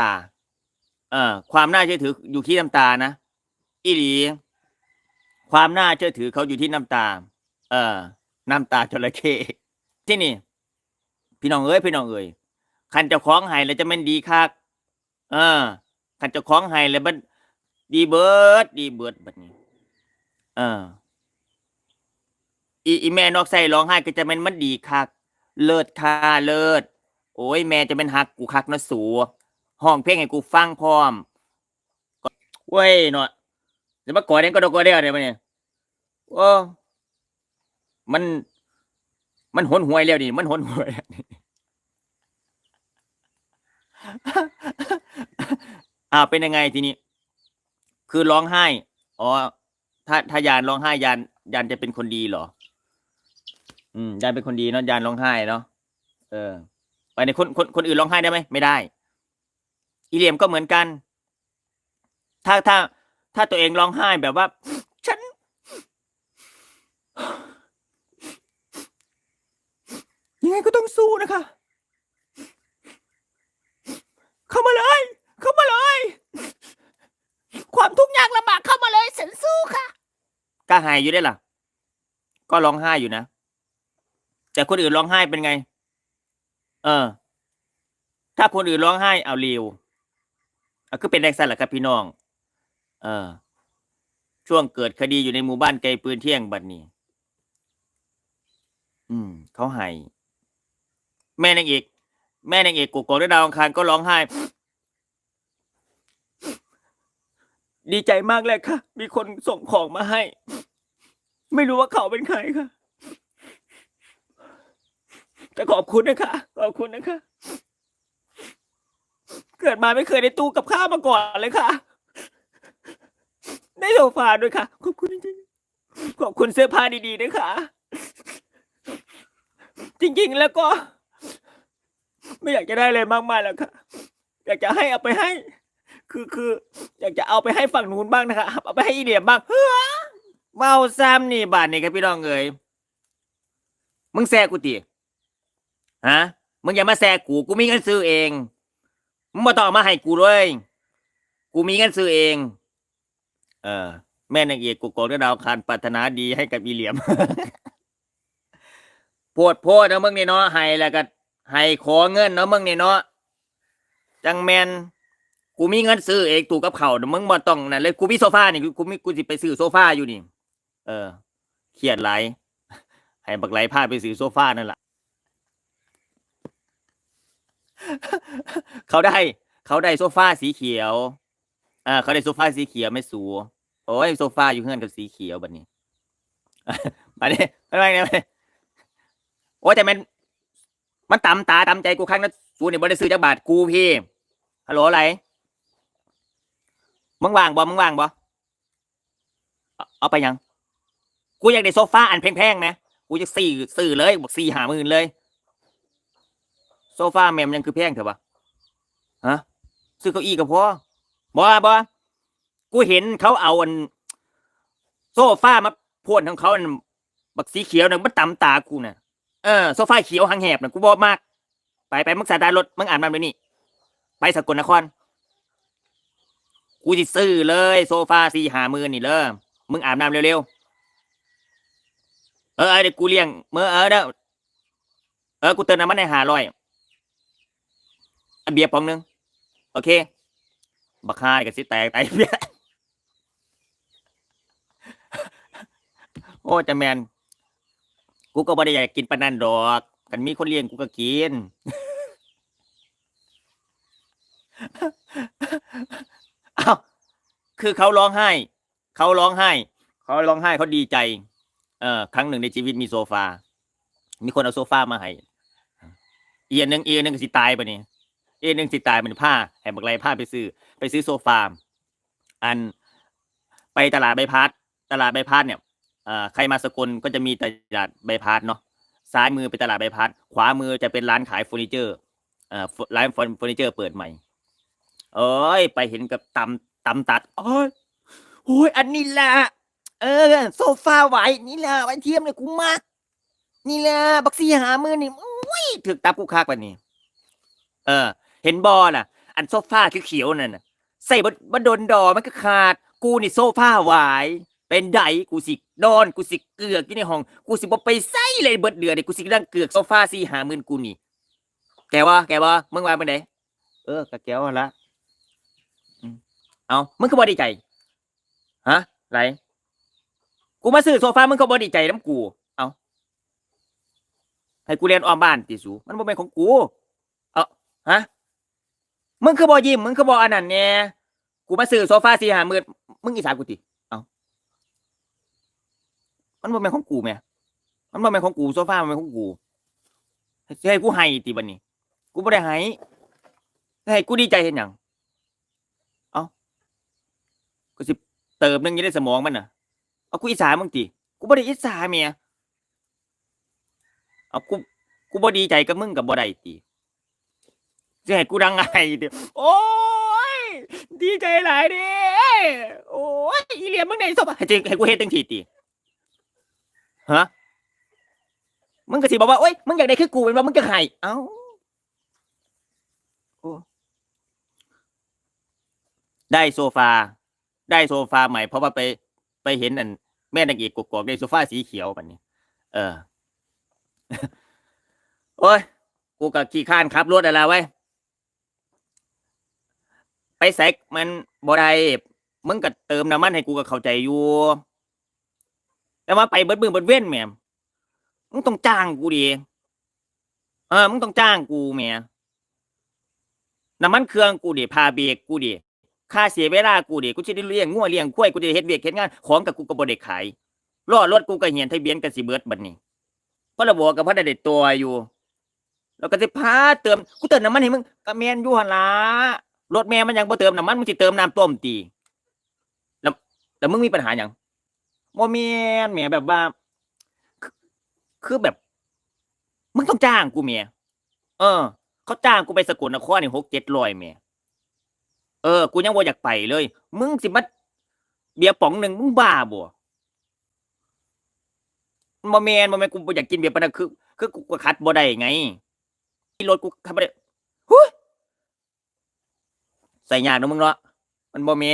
ตาเอ่อความน่าเชื่อถืออยู่ที่น้ำตานะอีหลี ความน่าเชื่อถือเขาอยู่ที่น้ำตา เอ่อน้ำตาจระเข้ที่นี่ พี่น้องเอ้ยพี่น้องเอ้ยคันเจ้าของให้แล้วจะแม่นดีคักเออคันเจ้าของให้แล้วมันดีเบิดดีเบิดแบัดนี้ เอออีอีแม่นอกใส่ร้องไห้ก็จะแม่นมันดีคัก เลิศค่าเลิศ โอ้ยแม่จะเป็นฮักกูคักนะสู ห้องเพลงให้กูฟังพร้อมเว้ยเนาะจะมากอดเองก็ดอกกอดเดียวเดี๋ยวมาเนี่ยโอ้มัน มันหนหวยแล้วนี่มันหนหวยอ่าเป็นยังไงทีนี้ คือร้องไห้อ๋อถ้าถ้ายานร้องไห้ยานยานจะเป็นคนดีเหรอ อืมยานเป็นคนดีเนาะยานร้องไห้เนาะเออ ไปในคนคนคนอื่นร้องไห้ได้ไหมไม่ได้ อีเหลียมก็เหมือนกัน ถ้าถ้า ถ้าตัวเองร้องไห้แบบว่า ฉัน ยังไงก็ต้องสู้นะคะ เข้ามาเลย เข้ามาเลย ความทุกข์ยากลำบากเข้ามาเลยฉันสู้ค่ะกล้าหายอยู่ได้ล่ะก็ร้องไห้อยู่นะ แต่คนอื่นร้องไห้เป็นไง เออ ถ้าคนอื่นร้องไห้เอาเร็ว เอาคือเป็นแดกสันแหละครับพี่น้อง เออ ช่วงเกิดคดีอยู่ในหมู่บ้านไกลปืนเที่ยงบัดนี้ อืม เขาให้แม่นางเอกแม่นางเอกกุกโกะและดาวอังคารก็ร้องไห้ ดีใจมากเลยค่ะ มีคนส่งของมาให้ ไม่รู้ว่าเขาเป็นใครค่ะแต่ขอบคุณนะคะ ขอบคุณนะคะ เกิดมาไม่เคยได้ตู้กับข้าวมาก่อนเลยค่ะ ได้โซฟาด้วยค่ะ ขอบคุณจริงๆขอบคุณเสื้อผ้าดีๆด้วยค่ะ จริงๆแล้วก็ ไม่อยากจะได้อะไรมากมายแล้วค่ะ อยากจะให้เอาไปให้ คือคือ อยากจะเอาไปให้ฝั่งนู้นบ้างนะคะเอาไปให้อีเหลียมบ้างเฮ้อเมาซ้ำนี่บาทนี่ครับพี่น้องเอ๋ยมึงแซกูตีฮะมึงอย่ามาแซกูกูมีเงินซื้อเอง มึงมาต้องมาให้กูเลยกูมีเงินซื้อเอง เออ แม่นางเอกกูโกรธดาวคารปรารถนาดีให้กับอีเหลี่ยมโพดโพดเนาะมึงนี่เนาะให้แล้วก็ให้ขอเงินเนาะมึงนี่เนาะจังแมนกูมีเงินซื้อเองตู้กับเขาเดี๋ยวมึงบ่ต้องนั่นเลยกูมีโซฟานี่กูกูมีกูสิไปซื้อโซฟาอยู่นี่ เออเครียดหลายให้บักไหลพาไปซื้อโซฟานั่นแหละ เขาได้ เขาได้โซฟาสีเขียวอ่าเขาได้โซฟาสีเขียวไม่สูโอ้ยโซฟาอยู่เฮือนกับสีเขียวบัดนี้บัดนี้ไม่ไม่ไม่โอ้แต่มัน มันตำตาตำใจกูครั้งนั้นสูนี่ยบ่ได้ซื้อจากบาทกูพี่ฮัลโหลอะไรมึงว่างบ่มึงว่างบ่เอาเอาไปยัง กูอยากได้โซฟาอันแพงๆไหมกูจะสี่ซื้อเลยบอกสี่หามื่นเลย โซฟาแมมยังคือแพงเถอะวะฮะซื้อเก้าอี้ก็พอบ่บ่กูเห็นเขาเอาอัน โซฟามาพ่นของเขาอันบักสีเขียวน่ะมันตำตากูน่ะเออโซฟาเขียวหางแหบน่ะกูบอมากไปไปมึงสตาร์ทรถมึงอ่านมาเลยนี่ ไปสกลนคร กูจะซื้อเลย โซฟาสี่หามือนี่เลยมึงอาบน้ำเร็วๆเออเออเดี๋ยวกูเลี้ยงเมื่อเออเด้อเออกูเติมน้ำมันในหาร้อย อันเบียร์ปองหนึงโอเค บักฮานี่กับสิแตกไตเบียร์โอ้จะแมนกูก็ไม่ได้อยากกินปานันดอก กันมีคนเลี้ยงกูก็กิน อ้าวคือเขาร้องไห้ เขาร้องไห้ เขาร้องไห้เขาดีใจ เอ่อครั้งหนึ่งในชีวิตมีโซฟา มีคนเอาโซฟามาให้ เอียนหนึ่งเอียนหนึ่งสิตายปะนี่ เอียนหนึ่งสิตายมันผ้าให้บักไรผ้าไปซื้อ ไปซื้อโซฟาอันไปตลาดใบพัดตลาดใบพัดเนี่ยใครมาสกลก็จะมีตลาดใบพัดเนาะซ้ายมือเป็นตลาดใบพัด ขวามือจะเป็นร้านขายเฟอร์นิเจอร์ร้านเฟอร์นิเจอร์เปิดใหม่เอ้ย ไปเห็นกับตำตำตัดโอ้ยโอ้ยอันนี้แหละเออ โซฟาไหวนี่แหละไว้เทียมเลยกูมาก นี่แหละบักซี่หามือนี่อุ้ยถึกตับกูคักวันนี้ เออ เห็นบอล่ะ อันโซฟาเขียวๆนั่นน่ะใส่บบ่โดนดอมันก็ขาด กูนี่โซฟาหวาย เป็นไดกูสินอนกูสิเกือกอยู่ในห้อง กูสิบ่ไปใส่เลยเบิดเดือนนี่กูสินั่งเกือกโซฟาสี่หาหมื่นกูนี่ แกว่าแกว่ามึงว่าเป็นไดเออกะแกวหั่นละอืมเอามึงคือบ่ดีใจฮะไรกูมาซื้อโซฟามึงก็บ่ดีใจน้ำกูเอาให้กูเรียนออมบ้านติสูมันบ่เป็นของกู เอาฮะ มึงคือบ่ยิ้มมึงคือบ่อันนั้นแน่กูมาซื้อโซฟาสี่ห้าหมื่นมึงอีสานกูติเอามันบ่เป็นของกูแม่มันบ่เป็นของกูโซฟามันเป็นของกูให้กูให้ติบัดนี้ กูบ่ได้ให้ให้กูดีใจเห็นหยังเอากูสิเติมนึงอยู่ในสมองมันน่ะเอากูอิจฉามึงติกูบ่ได้อิจฉาเมียเอากูกูบ่ดีใจกับมึงกับบ่ได้ติ จะให้กูดังไงติโอ้ยดีใจหลายเด้โอ้ยอีเหลียมมึงไหนสบให้จริงให้กูเฮ็ดจังทีติฮะมึงก็สิบอกว่าโอ้ยมึงอยากได้คือกูเป็นว่ามึงจะให้เอ้าได้โซฟา ได้โซฟาใหม่ เพราะว่าไปไปเห็นอันแม่นางเอกกกอกได้โซฟาสีเขียวแบบนี้ เออ โอ้ย กูกับขี้ข้านขับรถอะไรไว้ ไปแซกมันบ่ได้มึงก็เติมน้ำมันให้กูก็เข้าใจอยู่แต่ว่าไปเบิดมือเบิดเว้นแม่มึงต้องจ้างกูดิเออมึงต้องจ้างกูแม่น้ำมันเครื่องกูดิพาเบรกกูดิค่าเสียเวลากูดิกูจะได้เลี้ยงงัวเลี้ยงควายกูจะเฮ็ดเวียกเฮ็ดงานของกับกูก็บ่ได้ขายล้อรถกูก็เหียนทะเบียนกันสิเบิดบัดนี้พราะระบบกับพันได้ตัวอยู่ แล้วก็สิพาเติมกูเติมน้ำมันให้มึงก็แม่นยู่หันละ รถแม่มันยังบ่เติมน้ำมันมึงสิเติมน้ำต้มตีแล้วแล้วมึงมีปัญหาหยังบ่แม่นแหมแบบว่าคือคือแบบ มึงต้องจ้างกูแหมเออ เขาจ้างกูไปสกลนครนี่6-700แหมเออ กูยังบ่อยากไปเลย มึงสิมาเบียร์ป๋องหนึ่งมึงบ้าบ่บ่แมนบ่แมนกูบ่อยากกินเบียร์ปานนั้นคือ คือกูก็คัดบ่ได้ไงรถกูคัดบ่ได้หุ้ย ใส่ยากนะมึงเนาะมันบ่แม่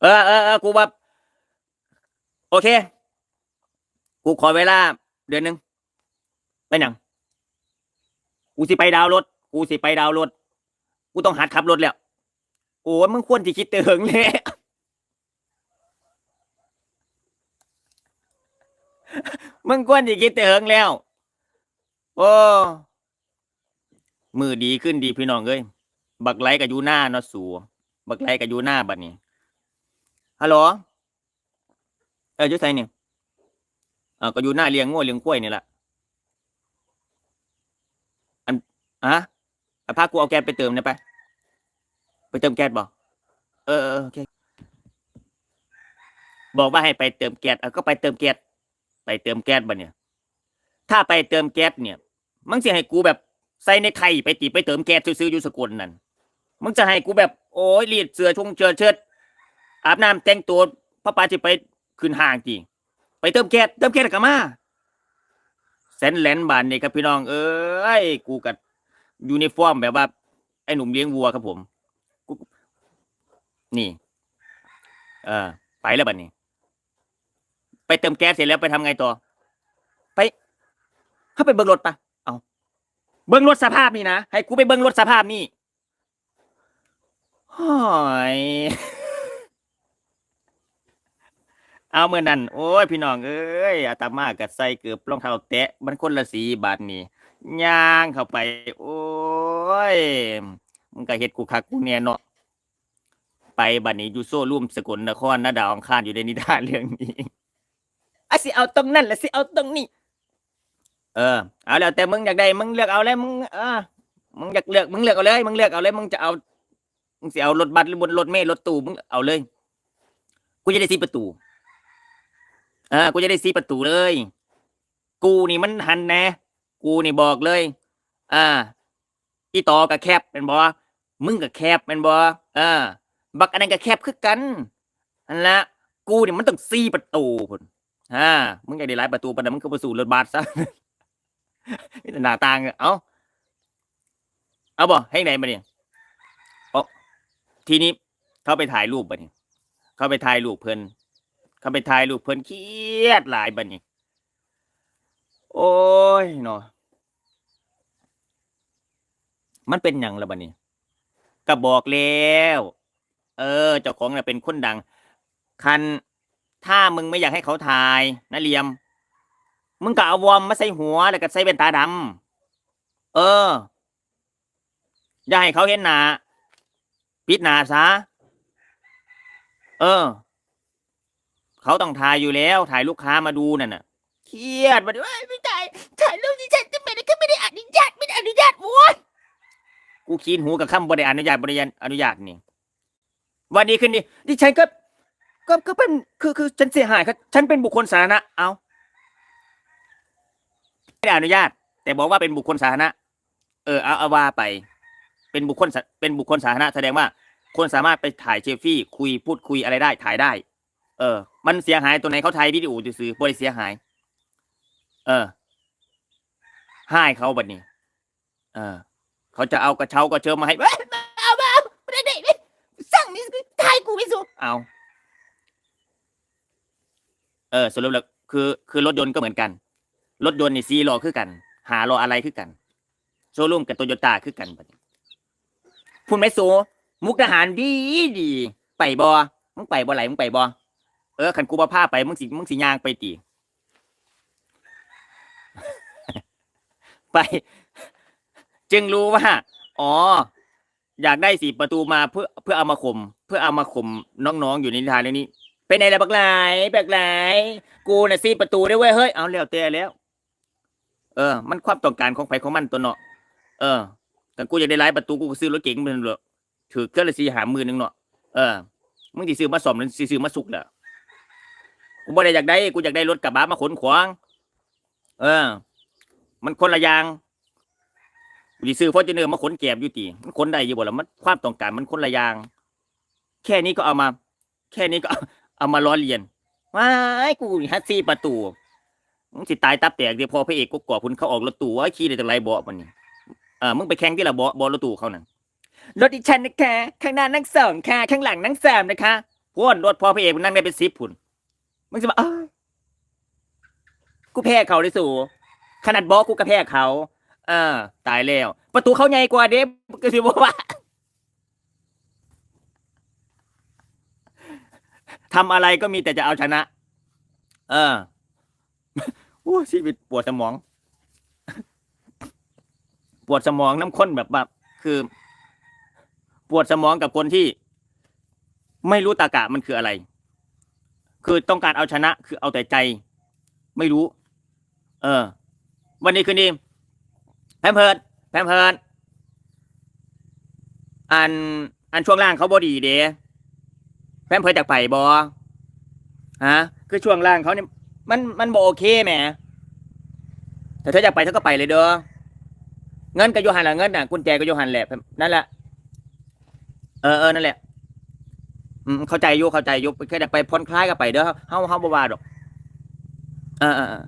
เออเออเออกูว่าโอเค กูขอเวลา เดือนหนึ่งไปหนังกูสิไปดาวรถ กูสิไปดาวรถ กูต้องหัดขับรถแล้ว โอ้ยมึงควรจะคิดเติงเลยมึงควรจะคิดเติงแล้ว โอ้ มือดีขึ้นดีพี่น้องเอ้ย บักไลกับยูหน้าเนาะสูบักไลกับยูหน้าบัดนี้ฮัลโหลเออจุดไสนี่ยอ่าก็อยู่หน้าเลี้ยงงัวเลี้ยงกล้วยนี่แหละอันอะอะพากูเอาแก๊สไปเติมหน่ยไปไปเติมแก๊สบออเออโอเคบอกว่าให้ไปเติมแก๊สเออก็ไปเติมแก๊สไปเติมแก๊สบ่เนี่ย ถ้าไปเติมแก๊สเนี่ยมึงสิให้กูแบบใส่ในไข่ไปติไปเติมแก๊สซื้อๆอยู่สกุลนั่น มึงจะให้กูแบบโอ้ยรีดเสื้อชงเชิดเชิดอาบน้ำแต่งตัวพระปาจะไปขึ้นห้างจริง ไปเติมแก๊สเติมแก๊สแล้วก็มาแสนแหลนบานนี่ครับพี่น้อง เอ้ยกูกับยูนิฟอร์มแบบว่า ไอ้หนุ่มเลี้ยงวัวครับผมกูนี่ เออ ไปแล้วบัดนี้ ไปเติมแก๊สเสร็จแล้วไปทำไงต่อ ไปเข้าไปเบิ้งรถปะเอาเบิ้งรถสภาพนี่นะให้กูไปเบิ้งรถสภาพนี่ หอยเอาเมื่อนั้นโอ้ยพี่น้องเอ้ยอาตมากัใส่เกือบรองเท้าแตะมันคนละสีบาทนี่ย่างเข้าไป โอ้ยมันก็เฮ็ดกูคักกูเนี่ยเนาะไปบัดนี้อยู่โซ่ร่วมสกลนครนะดาวอังคารอยู่ในนิทานเรื่องนี้อะสิเอาตรงนั้นแหละสิเอาตรงนี้ เออเอาแล้วแต่มึงอยากได้มึงเลือกเอาเลยมึงเออมึงอยากเลือกมึงเลือกเอาเลยมึงเลือกเอาเลยมึงจะเอา มึงสิเอารถบัสหรือบนรถเมล์รถตู้มึงเอาเลย กูจะได้สีประตูเออกูจะได้สีประตูเลย กูนี่มันหันแน่กูนี่บอกเลย อ่าอีต่อกับแคบเป็นบอมึงกับแคบเป็นบอเออ บักอันนั้นกับแคบคือกันนั่นละกูนี่มันต้องซีประตูพุ่นอ่ามึงอยากได้หลายประตูปานนั้นมึงก็ไปสู่รถบัสซะนี่หน้าต่างอะเอ้าเอาบ่ให้ไหนมาเนี่ย ทีนี้เขาไปถ่ายรูปบัดนี้เขาไปถ่ายรูปเพิ่นเขาไปถ่ายรูปเพิ่นเครียดหลายบัดนี้โอ้ยเนาะมันเป็นยังละบัดนี้ก็บอกแล้ว เออ เจ้าของน่ะเป็นคนดัง คันถ้ามึงไม่อยากให้เขาถ่ายนะเลียม มึงก็เอาวอมมาใส่หัวแล้วก็ใส่เป็นตาดำเออ อย่าให้เขาเห็นหนา ปิดหน้าซะ เออ เขาต้องถ่ายอยู่แล้ว ถ่ายลูกค้ามาดูนั่นน่ะ เครียดมาด้วยไม่ถ่ายถ่ายรูปดิฉันจะไม่ได้ก็ไม่ได้อนุญาตไม่ได้อนุญาตโว้ยกูคีนหูกับคำบริอนุญาตบริยานอนุญาตนี่ วันนี้ขึ้นนี่ดิฉันก็ ก็ก็เป็นคือคือฉันเสียหายครับฉันเป็นบุคคลสาธารณะเอาไม่ได้อนุญาต แต่บอกว่าเป็นบุคคลสาธารณะ เออเอาเอาว่าไป เป็นบุคคลเป็นบุคคลสาธารณะแสดงว่า คนสามารถไปถ่ายเชฟฟี่ คุยพูดคุยอะไรได้ถ่ายได้ เออ มันเสียหายตัวไหนเขาถ่ายวิดีโอซื้อบริเสียหาย เออให้เขาบัดนี้ เออ เขาจะเอากระเช้ากระเชิญมาให้เอ้ยมาเอามาเอาไม่ได้ไม่สั่งนี่ถ่ายกูไม่สู้เอาเออสรุปแล้วคือ คือรถยนต์ก็เหมือนกัน รถยนต์นี่ซีรอคือกัน หารออะไรคือกัน โชว์รูมกับโตโยต้าคือกันบัดนี้ พูดไหมสูมุกทหารดีดี ไปบอมึงไปบ่ไหลมึงไปบอเออขันกูบ่พาไปมึงสิมึงสิยางไปตีไป จึงรู้ว่า อ๋อ อยากได้สีประตูมาเพื่อเพื่อเอามาข่มเพื่อเอามาข่มน้องๆอยู่ในนิทานเรื่องนี้เป็นไงล่ะบักหลายบักหลายกูน่ะสีประตูได้เว้ยเฮ้ยเอาแล้วแต่แล้ว เออ มันความต้องการของไผของมันตัวเนาะเออ แต่กูอยากได้หลายประตูกูก็ซื้อรถเก๋งมันเลยถือเครื่องละสี่หาหมื่นหนึ่งเนาะเออมึงสิซื้อมาสอมหรือสิซื้อมาสุกเหรอกูบ่ได้อยากได้กูอยากได้รถกระบะมาขนขวางเออ มันคนละอย่างกูสิซื้อฟอร์จูเนอร์มาขนแกบอยู่ตีมันขนได้อยู่บ่ล่ะมันความต้องการมันคนละอย่าง แค่นี้ก็เอามา แค่นี้ก็เอามาล้อเลียนว้ายกูฮัตซี่ประตูมึงสิตายตับแตกเดี๋ยวพอพระเอกกูก่อพุ่นเขาออกรถตู้ว่าขี่ได้จังไรเบามันนี่ เออมึงไปแข่งที่ละเบาะเบาะรถตู้เขานั่นรถดิฉันนะคะ ข้างหน้านั่งสองค่ะ ข้างหลังนั่งสามนะคะพวนรถพอพระเอกมันนั่งได้เป็นสิบพุ่นมึงจะมาเอ้ยกูแพ้เขาเลยสู่ ขนาดบาะกูก็แพ้เขา เออ ตายแล้ว ประตูเขาใหญ่กว่าเด้ก็สิบอกว่าทำอะไรก็มีแต่จะเอาชนะ เออโอ้ชีวิตปวดสมอง ปวดสมองน้ำข้นแบบแบบคือ ปวดสมองกับคนที่ ไม่รู้ตากะมันคืออะไร คือต้องการเอาชนะ คือเอาแต่ใจ ไม่รู้ เออ วันนี้คืนนี้แพมเพิร์ดแพมเพิร์ดอัน อันช่วงล่างเขาบอดีเด้แพมเพิร์ดจากไปบอฮะ คือช่วงล่างเขาเนี่ยมันมันบอโอเคแหมแต่ถ้าอยากไปเธอก็ไปเลยเด้อ เงินกับโยหันแหละเงินน่ะกุญแจกับโยหันแหละนั่นแหละเออเออนั่นแหละอืมเข้าใจอยุเข้าใจอยุแค่ไปผ่อนคลายก็ไปเด้อเฮาเฮาบ่ว่าดอก เออเออเออ